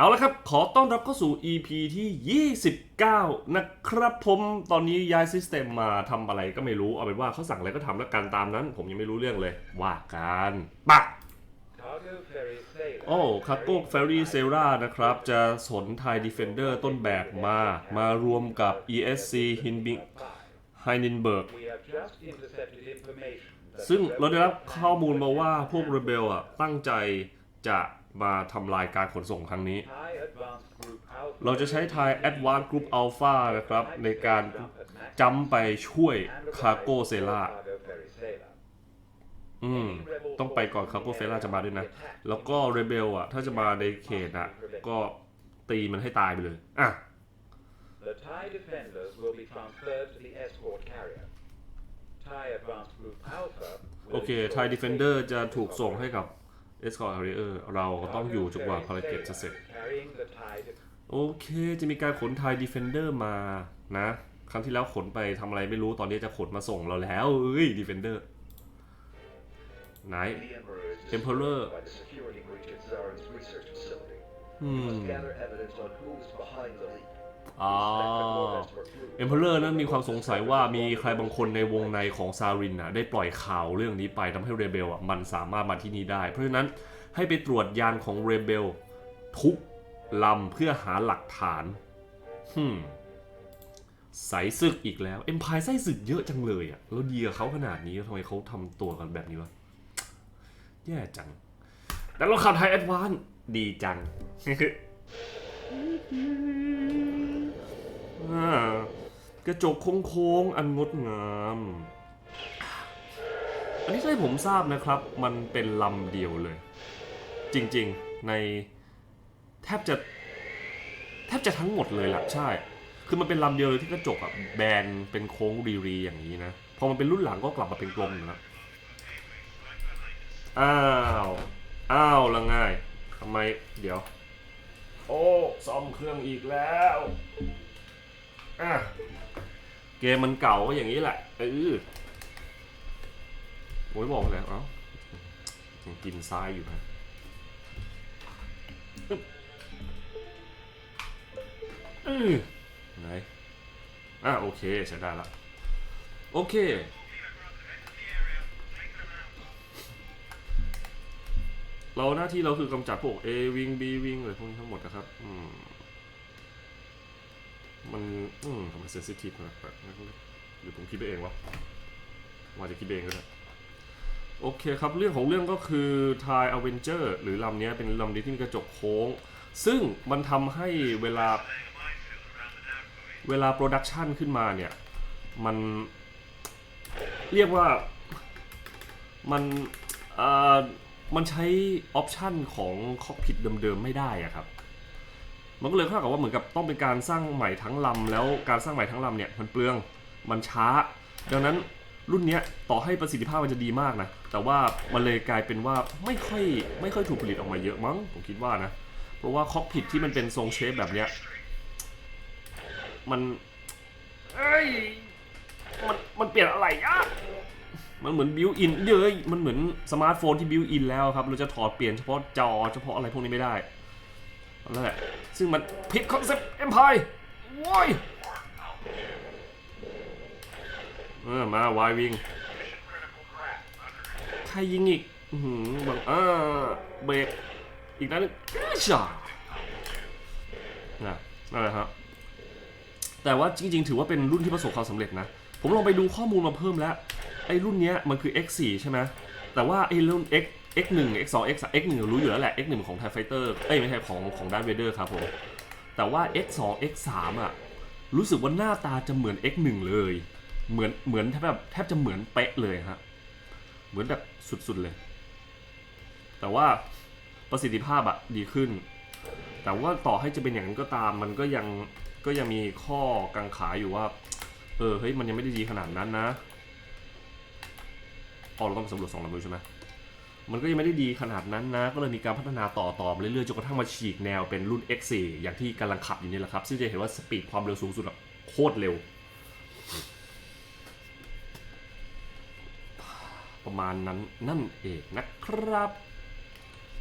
เอาละครับ ขอต้อนรับเข้าสู่ EP ที่ 29 นะครับผมตอนนี้ย้ายซิสเต็มมาทำอะไรก็ไม่รู้ เอาเป็นว่าเขาสั่งอะไรก็ทำแล้วกันตามนั้น ผมยังไม่รู้เรื่องเลย ว่ากันปะ Cargo ferry sailor. โอ้คาโก้เฟรรี่เซรานะครับ จะสนไทยดีเฟนเดอร์ต้นแบบมา มารวมกับ ESC Hinbing h i n e n b e r g We have just intercepted information. that ซึ่ง the เราได้รับ rebels ข้อมูลมาว่าพวกเรเบลอะตั้งใจจะ มาทำลายการขนส่งครั้งนี้ Thai Advanced Group Alpha เราจะใช้ไทย Advanced Group Alpha นะครับ ในการจำไปช่วยคาโก้เซล่า Cargo ferry sailor. อืม ต้องไปก่อนคาโก้เซล่าจะมาด้วยนะ แล้วก็เรเบลอะ ถ้าจะมาในเขตอะ ก็ตีมันให้ตายไปเลย อะ The Thai defenders will be transferred to the escort carrier. Thai Advanced Group Alpha. will โอเค ensure ไทย Defender จะถูกส่งให้กับ Escort Carrier เราต้องอยู่จนกว่าภารกิจจะเสร็จ Carrying the Thai def- โอเคจะมีการขนไทย Defender มานะ ครั้งที่แล้วขนไปทำอะไรไม่รู้ตอนนี้จะขนมาส่งเราแล้ว เอ้ย Defender ไหน The Emperor is Emperor. disturbed by the security breach at Zarin's research facility. We อืม must gather evidence on who's behind the leak. อ๋ อ๋อเอ็มเพลเลอร์นั้นมีความสงสัยว่ามีใครบางคนในวงในของซารินน่ะได้ปล่อยข่าวเรื่องนี้ไปทำให้เรเบลอะมันสามารถมาที่นี่ได้ เพราะฉะนั้นให้ไปตรวจยานของเรเบลทุกลำเพื่อหาหลักฐานฮึมใส่ศึกอีกแล้วเอ็มพายไส้ศึกเยอะจังเลยอะแล้วดีกับเขาขนาดนี้ทำไมเขาทำตัวกันแบบนี้วะแย่จัง แต่เราขับไทยแอดวานซ์ดีจัง กระจกโค้งๆอันงดงาม อันนี้ให้ผมทราบนะครับ มันเป็นลำเดียวเลย จริงๆในแทบจะแทบจะทั้งหมดเลยล่ะใช่ คือมันเป็นลำเดียวเลยที่กระจกอะแบนเป็นโค้งรีๆอย่างนี้นะพอมันเป็นรุ่นหลังก็กลับมาเป็นกลมอยู่แล้วอ้าวอ้าวละง่ายทำไมเดี๋ยว โอ้ ซ่อมเครื่องอีกแล้ว อะเกมมันเก่าก็อย่างนี้แหละเออโอ้ยบอกแล้วเอ้ายังกินทรายอยู่นะอึ๊บอือไหนอะโอเคใช้ได้ละโอเคเราหน้าที่เราคือกำจัดพวก A วิง B วิงอะไรพวกนี้ทั้งหมดนะครับ อืม มันอืมทำไมเซนซิทีฟขนาดนั้นหรือผมคิดไปเองวะว่าจะคิดไปเองก็ได้โอเคครับ เรื่องของเรื่องก็คือ Thai Avenger หรือลำเนี้ยเป็นลำนี้ที่มีกระจกโค้ง ซึ่งมันทำให้เวลาเวลาโปรดักชันขึ้นมาเนี่ย มันเรียกว่ามันอ่อมันใช้ออปชันของคอกพิทเดิมๆไม่ได้อะครับ มันก็เลยเท่ากับว่าเหมือนกับต้องเป็นการสร้างใหม่ทั้งลำแล้วการสร้างใหม่ทั้งลำเนี่ยมันเปลืองมันช้า ดังนั้นรุ่นนี้ต่อให้ประสิทธิภาพมันจะดีมากนะ แต่ว่ามันเลยกลายเป็นว่าไม่ค่อยไม่ค่อยถูกผลิตออกมาเยอะมั้งผมคิดว่านะ เพราะว่าคอกพิทที่มันเป็นทรงเชฟแบบเนี้ยมันเอ้ยมันมันเปลี่ยนอะไรอะมันเหมือนบิวอินเยอะมันเหมือนสมาร์ทโฟนที่บิวอินแล้วครับ เราจะถอดเปลี่ยนเฉพาะจอเฉพาะอะไรพวกนี้ไม่ได้ นั่นแหละซึ่งมันผิดคอนเซ็ปต์เอ็มพายโว้ยเออมาวายวิงใครยิงอีกหือบังเอ่าเบรกอีกนัดหนึงชานะนั่นแหละครับแต่ว่าจริง ๆ ถือว่าเป็นรุ่นที่ประสบความสำเร็จนะ ผมลองไปดูข้อมูลมาเพิ่มแล้ว ไอ้รุ่นเนี้ยมันคือ X4 ใช่ไหมแต่ว่าไอ้รุ่น X X1 X2 X3 X1 รู้อยู่แล้วแหละ X1 ของ TIE Fighter เอ้ยไม่ใช่ของของ Darth Vader ครับผม แต่ว่า X2 X3 อะรู้สึกว่าหน้าตาจะเหมือน X1 เลย เหมือนเหมือนแทบแบบแทบจะเหมือนเป๊ะเลยฮะเหมือนแบบสุดๆเลย แต่ว่าประสิทธิภาพอะดีขึ้น แต่ว่าต่อให้จะเป็นอย่างนั้นก็ตาม มันก็ยังก็ยังมีข้อกังขาอยู่ว่า เออเฮ้ยมันยังไม่ได้ดีขนาดนั้นนะอ๋อเราต้องไปสำรวจสองลำดูใช่ไหม มันก็ยังไม่ได้ดีขนาดนั้นนะ ก็เลยมีการพัฒนาต่อต่อมาเรื่อยๆจนกระทั่งมาฉีกแนวเป็นรุ่น X4 อย่างที่กำลังขับอยู่นี่แหละครับ ซึ่งจะเห็นว่าสปีดความเร็วสูงสุดแบบโคตรเร็ว ประมาณนั้นนั่นเองนะครับ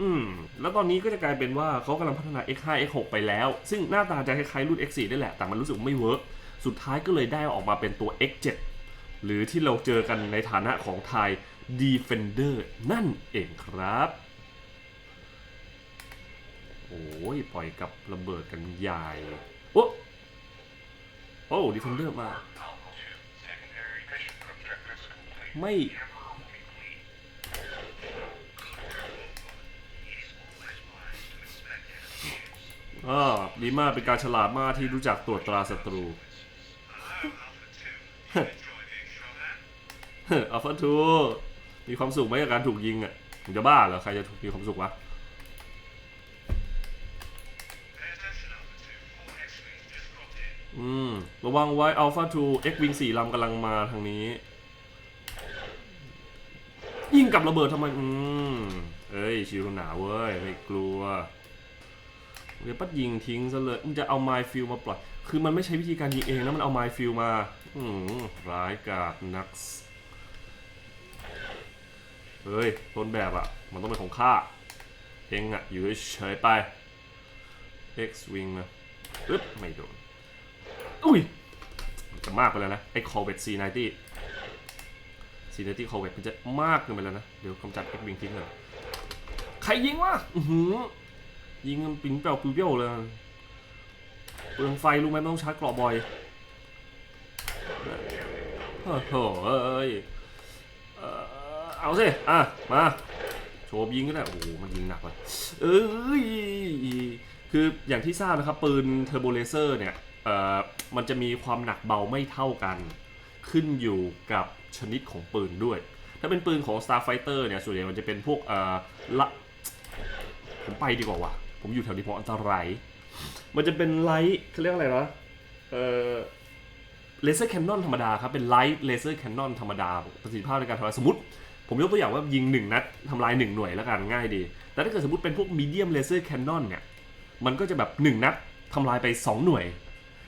อืม แล้วตอนนี้ก็จะกลายเป็นว่าเขากำลังพัฒนา X5 X6 ไปแล้ว ซึ่งหน้าตาจะคล้ายๆรุ่น X4 ได้แหละ แต่มันรู้สึกไม่เวิร์กสุดท้ายก็เลยได้ออกมาเป็นตัว X7 หรือที่เราเจอกันในฐานะของไทย Defender นั่นเองครับ โอ้ย ปล่อยกับระเบิดกันใหญ่ โอ้โอ้ Defender มา Secondary mission objectives complete. ไม่ Emerald complete. Useful supplies to inspect enemy ships. อ่าดีมากเป็นการฉลาดมากที่รู้จักตรวจตราศัตรู Hello, Alpha 2. You enjoy being shot at? อัลฟาทู มีความสุขไหมกับการถูกยิงอะมึงจะบ้าเหรอใครจะมีความสุขวะ Pay attention, Alpha 2. Four X-Wings just dropped in. อืม ระวังไว้อัลฟาทูเอ็กวิงสี่ลำกำลังมาทางนี้ ยิงกับระเบิดทำไม อืม เอ้ย ชิวหนาเว้ย ไม่กลัวเดี๋ยวปัดยิงทิ้งซะเลยมึงจะเอาไมฟิลมาปล่อย คือมันไม่ใช่วิธีการยิงเองนะ มันเอาไมฟิลมา อืมร้ายกาจนักส เฮ้ย ต้นแบบอะมันต้องเป็นของข้า เองอะอยู่เฉยๆไป X Wing นะอึ๊บ ไม่โดน อุ้ย มันจะมากไปแล้วนะ ไอ้ Corvette C90 C90 Corvette มันจะมากเกินไปแล้วนะ เดี๋ยวกำจัด X Wing ทิ้งเลยใครยิงวะอื้อหือ ยิงมันปิงเปล่าปิวเปี้ยวเลยเปลืองไฟรู้ไหมไม่ต้องชาร์จเกราะบ่อยโอ้โหเอ้ยเอ่อ เอาสิ อะ มาโชว์ยิงก็ได้ โอ้โห มันยิงหนักเลยเอ้ย คืออย่างที่ทราบนะครับ ปืนเทอร์โบเลเซอร์เนี่ย เอ่อ มันจะมีความหนักเบาไม่เท่ากัน ขึ้นอยู่กับชนิดของปืนด้วย ถ้าเป็นปืนของ Starfighter เนี่ย ส่วนใหญ่มันจะเป็นพวก เอ่อ ละ ผมไปดีกว่าวะผมอยู่แถวนี้ผมอันตราย มันจะเป็นไลท์เขาเรียกอะไรวะ เอ่อเลเซอร์แคนนอนธรรมดาครับ เป็นไลท์เลเซอร์แคนนอนธรรมดา ประสิทธิภาพในการทำลายสมมติ ผมยกตัวอย่างว่ายิง 1 นัดทำลาย 1 หน่วยแล้วกันง่ายดี แต่ถ้าเกิดสมมติเป็นพวกมีเดียมเลเซอร์แคนนอนเนี่ย มันก็จะแบบ 1 นัดทำลายไป 2 หน่วย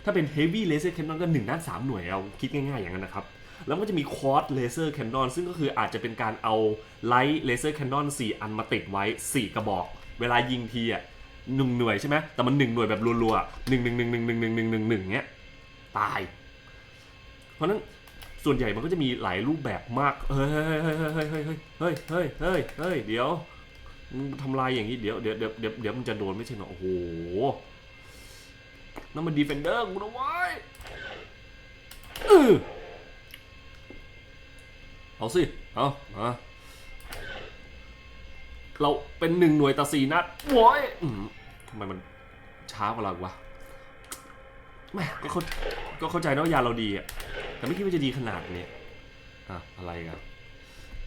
ถ้าเป็น Heavy Laser Cannon ก็ 1 นัด 3 หน่วยเอาคิดง่ายๆอย่างนั้นนะครับ แล้วก็จะมี Quad Laser Cannon ซึ่งก็คืออาจจะเป็นการเอา Light Laser Cannon 4อันมาติดไว้ 4 กระบอก เวลายิงทีอะหนึ่งหน่วยใช่ไหมแต่มัน1หน่วยแบบรัวๆหนึ่งหนึ่งหนึ่งหนึ่งหนึ่งหนึ่งหนึ่งหนึ่งหนึ่งเงี้ยตาย เพราะนั้น ส่วนใหญ่มันก็จะมีหลายรูปแบบมาก เฮ้ยเฮ้ยเฮ้ยเฮ้ยเฮ้ยเฮ้ยเฮ้ยเฮ้ยเฮ้ยเดี๋ยวมึงทำลายอย่างนี้เดี๋ยวเดี๋ยวเดี๋ยวเดี๋ยวเดี๋ยวมันจะโดนไม่ใช่หรอโอ้โหนั่นมันดีเฟนเดอร์กูนะเว้ยเอาสิ เอามาเราเป็นหนึ่งหน่วยต่อสี่นัดโว้ยทำไมมันช้ากว่าเราวะแม่ก็เข้าก็เข้าใจนะว่ายาเราดีอะ แต่ไม่คิดว่าจะดีขนาดนี้อะอะไรกัน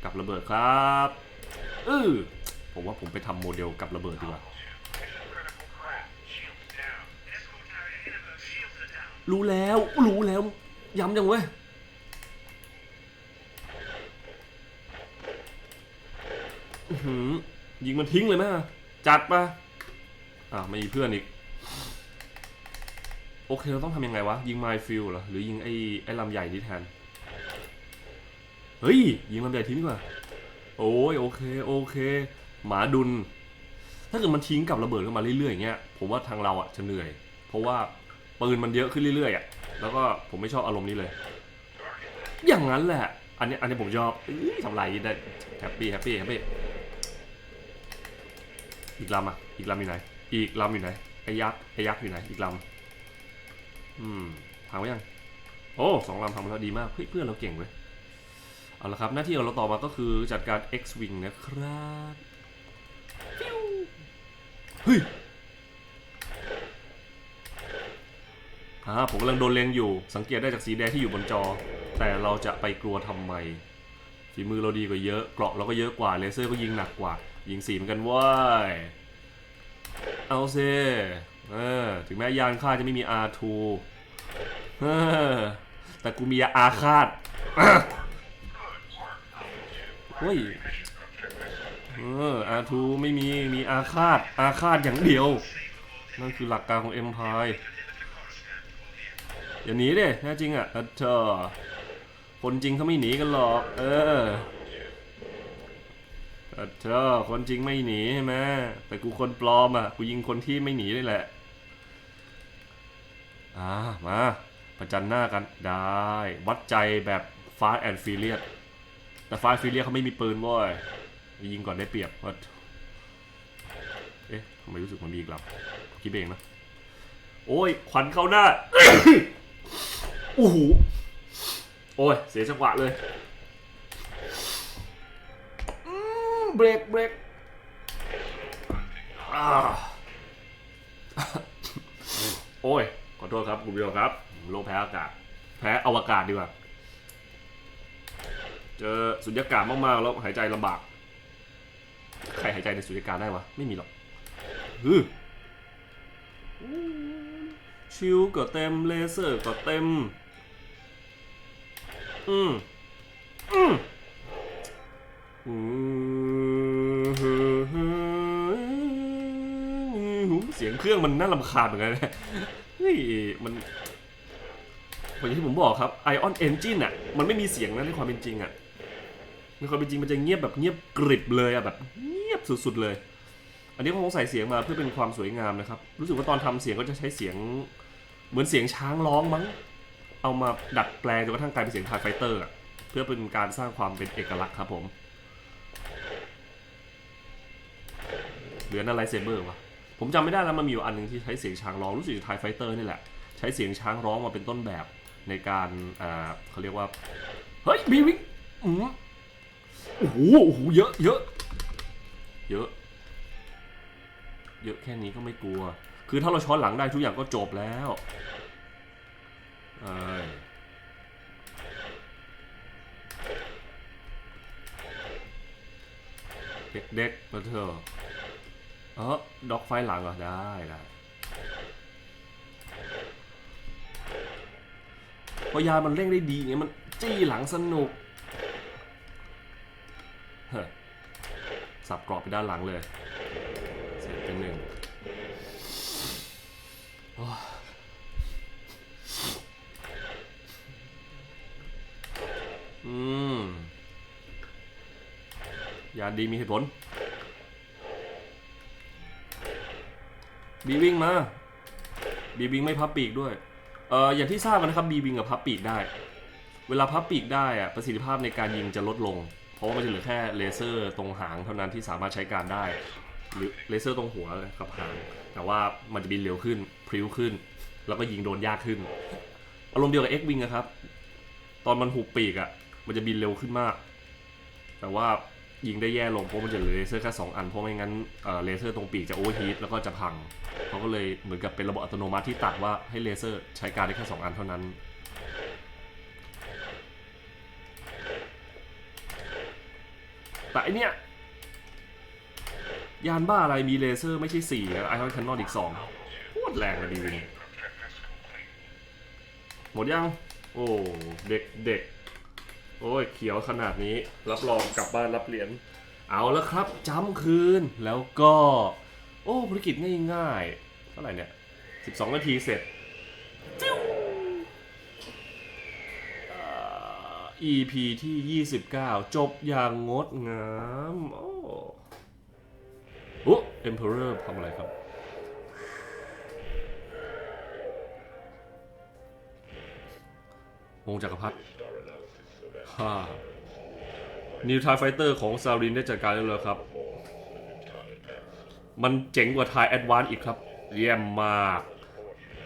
กับระเบิดครับเออผมว่าผมไปทำโมเดลกับระเบิดดีกว่า รู้แล้ว รู้แล้ว ย้ำจังเว้ยอือหือยิงมันทิ้งเลยไหมจัดปะอ่าไม่มีเพื่อนอีก โอเคเราต้องทำยังไงวะ ยิงไมฟิลเหรอ หรือยิงไอ้ไอ้ลำใหญ่นี่แทน เฮ้ย ยิงลำใหญ่ทิ้งดีกว่า โอ้ยโอเคโอเค หมาดุลถ้าเกิดมันทิ้งกับระเบิดเข้ามาเรื่อยๆอย่างเงี้ยผมว่าทางเราอะจะเหนื่อย เพราะว่าปืนมันเยอะขึ้นเรื่อยๆอะแล้วก็ผมไม่ชอบอารมณ์นี้เลย อย่างนั้นแหละ อันนี้อันนี้ผมชอบอทำลายได้แฮปปี้แฮปปี้แฮปปี้อีกลำอะอีกลำอยู่ไหน อีกลำอยู่ไหนไอ้ยักษ์ไอ้ยักษ์อยู่ไหนอีกลำ อืมพังไว้ยัง โอ้สองลำทำแล้วดีมาก เฮ้ยเพื่อนเราเก่งเว้ย เอาละครับ หน้าที่ของเราต่อมาก็คือจัดการ X-Wing นะครับฟิวเฮ้ยอ่าผมกำลังโดนเล็งอยู่ สังเกตได้จากสีแดงที่อยู่บนจอ แต่เราจะไปกลัวทำไม ฝีมือเราดีกว่าเยอะ เกราะเราก็เยอะกว่า เลเซอร์ก็ยิงหนักกว่า ยิงสีเหมือนกันเว้ยเอาเซ เออถึงแม้ยานข้าจะไม่มี R2 เออแต่กูมีอาฆาตเฮ้ยเออ R2 ไม่มี มีอาฆาต อาฆาตอย่างเดียว นั่นคือหลักการของ Empire อย่าหนีดิแน่จริงอะเธอคนจริงเขาไม่หนีกันหรอกเออเออเธอคนจริงไม่หนีใช่ไหมแต่กูคนปลอมอะ กูยิงคนที่ไม่หนีนี่แหละ อ่ามาประจันหน้ากันได้ วัดใจแบบฟาสแอนด์ฟิเลียแต่ฟาสฟิเลียเขาไม่มีปืนเว้ยยิงก่อนได้เปรียบว่าเอ๊ะทำไมรู้สึกมันมีอีกลำคิดเองนะ โอ้ยควันเข้าหน้าโอ้โหโอ้ย เสียจังหวะเลยอืมเบรกเบรกอ่าโอ้ย อโทษครับคุณผู้ชมครับโรคแพ้อากาศ แพ้อวกาศดีกว่า เจอสุญญากาศมากๆแล้วหายใจลำบาก ใครหายใจในสุญญากาศได้วะ ไม่มีหรอกฮึชิวก็เต็มเลเซอร์ก็เต็ม อืมอืมเสียงเครื่องมันน่ารำคาญเหมือนกันนะ ฮ้ยมันเหมือนที่ผมบอกครับ Ion Engine อะมันไม่มีเสียงนะในความเป็นจริงอะในความเป็นจริงมันจะเงียบแบบเงียบกริบเลยอะแบบเงียบสุดๆเลย อันนี้ผมใส่เสียงมาเพื่อเป็นความสวยงามนะครับ รู้สึกว่าตอนทำเสียงก็จะใช้เสียงเหมือนเสียงช้างร้องมั้ง เอามาดัดแปลงจนกระทั่งกลายเป็นเสียงทายไฟเตอร์อะเพื่อเป็นการสร้างความเป็นเอกลักษณ์ครับผมเหลืออะไรเซเบอร์วะ ผมจำไม่ได้แล้วมันมีอยู่อันหนึ่งที่ใช้เสียงช้างร้องรู้สึกทยไฟเตอร์นี่แหละ ใช้เสียงช้างร้องมาเป็นต้นแบบในการอ่าเขาเรียกว่า เฮ้ยบีวิงอืมโอ้โหโอ้โหเยอะเยอะเยอะ เยอะแค่นี้ก็ไม่กลัว คือถ้าเราช้อนหลังได้ทุกอย่างก็จบแล้วเอ้ยเด็กๆมาเถอะ เออด็อกไฟหลังเหรอ ได้ได้พอยามันเร่งได้ดีไงมันจี้หลังสนุกเฮ้สับกรอบไปด้านหลังเลย เสร็จเป็นหนึ่งอืมยาดีมีเหตุผล บีวิ่งมาบีวิงไม่พับปีกด้วย เอ่ออย่างที่ทราบกันนะครับบีวิงกับพับปีกได้ เวลาพับปีกได้อะประสิทธิภาพในการยิงจะลดลง เพราะว่ามันจะเหลือแค่เลเซอร์ตรงหางเท่านั้นที่สามารถใช้การได้ หรือเลเซอร์ตรงหัวกับหาง แต่ว่ามันจะบินเร็วขึ้น พริ้วขึ้น แล้วก็ยิงโดนยากขึ้น อารมณ์เดียวกับ X-Wing อะครับ ตอนมันหุบปีกอะมันจะบินเร็วขึ้นมาก แต่ว่า ยิงได้แย่ลงเพราะมันจะเหลือเลเซอร์แค่สองอันเพราะไม่งั้นเลเซอร์ตรงปีกจะโอเวอร์ฮีทแล้วก็จะพังเขาก็เลยเหมือนกับเป็นระบบอัตโนมัติที่ตัดว่าให้เลเซอร์ใช้การได้แค่สองอันเท่านั้นแต่อันเนี้ยยานบ้าอะไรมีเลเซอร์ไม่ใช่สี่ไอคอนแคนนอนอีกสองโคตรแรงเลยดีวิงหมดยัง โอ้ เด็กเด็ก โอ้ยเขียวขนาดนี้ รับรองกลับบ้านรับเหรียญเอาแล้วครับจำคืนแล้วก็ โอ้ภารกิจง่ายๆเท่าไหร่เนี่ย 12 นาทีเสร็จจิ้วอ่า EP ที่ 29 จบอย่างงดงาม โอ้โอ้ Emperor ทำอะไรครับวงจักรพรรดิ ฮ่านิวทายไฟเตอร์ของซารินได้จัดการแล้วเหรอครับ มันเจ๋งกว่าทายแอดวานอีกครับ เยี่ยมมาก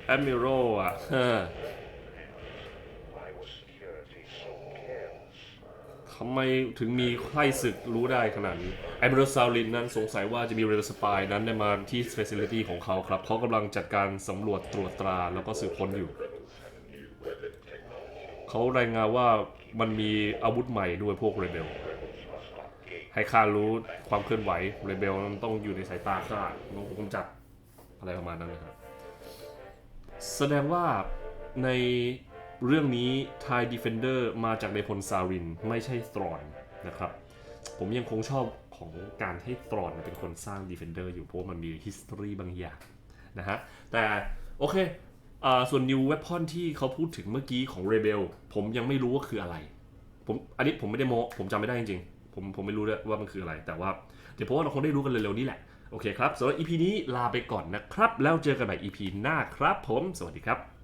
แอดมิโรอะเฮ้อ Why was security so careless? ทำไมถึงมีไข้ศึกรู้ได้ขนาดนี้แอดมิโรซารินนั้นสงสัยว่าจะมีเรลสปายนั้นได้มาที่ Facility ของเขาครับ เขากำลังจัดการสำรวจตรวจตราแล้วก็สืบค้นอยู่ เขารายงานว่ามันมีอาวุธใหม่ด้วยพวกเรเบล ให้ข้ารู้ความเคลื่อนไหวเรเบลมันต้องอยู่ในสายตาข้าต้องกำจัดอะไรประมาณนั้นนะครับ แสดงว่าในเรื่องนี้ Thai Defender มาจากในพลซารินไม่ใช่ตรอนนะครับ ผมยังคงชอบของการให้ตรอนเป็นคนสร้าง Defender อยู่เพราะมันมี history บางอย่างนะฮะ แต่โอเค ส่วน New Weapon ที่เขาพูดถึงเมื่อกี้ของ Rebel ผมยังไม่รู้ว่าคืออะไร ผมอันนี้ผมไม่ได้โมผมจำไม่ได้จริงๆ ผมผมไม่รู้ด้วยว่ามันคืออะไร แต่ว่าเดี๋ยวผมว่าเราคงได้รู้กันเร็วๆนี้แหละ โอเคครับสำหรับ EP นี้ลาไปก่อนนะครับ แล้วเจอกันใหม่ EP หน้าครับผม สวัสดีครับ